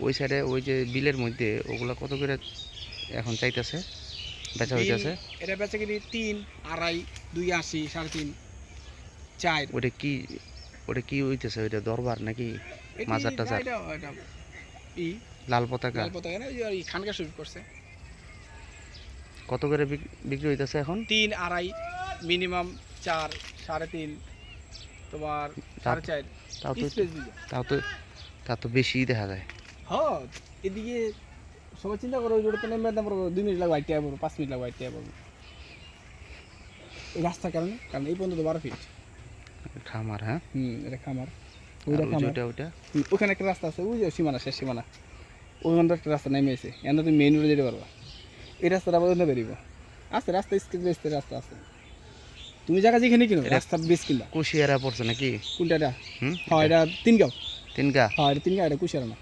ওই সাইডে ওই যে বিলের মধ্যে ওগুলা কত করে এখন চাইতেছে? বেচা হইতেছে? এটা বেচা কিনি তিন আড়াই দুই আশি সাড়ে তিন চার। ওটা কি ওটা কি হইতেছে? ওইটা দরবার নাকি মাজার টাজার? লাল পতাকা? লাল পতাকা না, ওই খানকা শুরু করছে। কত করে বিক- বিক্রি হইতেছে এখন? তিন আড়াই মিনিমাম চার সাড়ে তিন তোমার সাড়ে চার। তাও তো তাও তো তা তো বেশি দেখা যায়। হ্যাঁ এদিকে সবাই চিন্তা করো ওই রোডে নেমে পড়ব দুই মিনিট লাগবে আইতে পড়ব পাঁচ মিনিট লাগবে আইতে পড়ব এই রাস্তার কারণে কারণ এই পর্যন্ত বারো ফিট খামার হ্যাঁ? হুম এটা খামার। ওইটা খামার। ওইটা? ওখানে একটা রাস্তা আছে ওই যে সীমানা শেষ সীমানা। ওখানে একটা রাস্তা নেমে এসে এখানে তুমি মেইন রোডে যেতে পারবা। এই রাস্তাটা আবার অন্য বেরিব আছে রাস্তা স্কিল বেসতে রাস্তা আছে। তুমি জায়গা যেখানে কিনো রাস্তা বেশ কিনবা। কুশিয়ারা পড়ছে নাকি? কোনটা হুম? হ্যাঁ এটা তিন গাঁও তিনকা হ্যাঁ এটা তিন গাঁও এটা কুশিয়ারা না।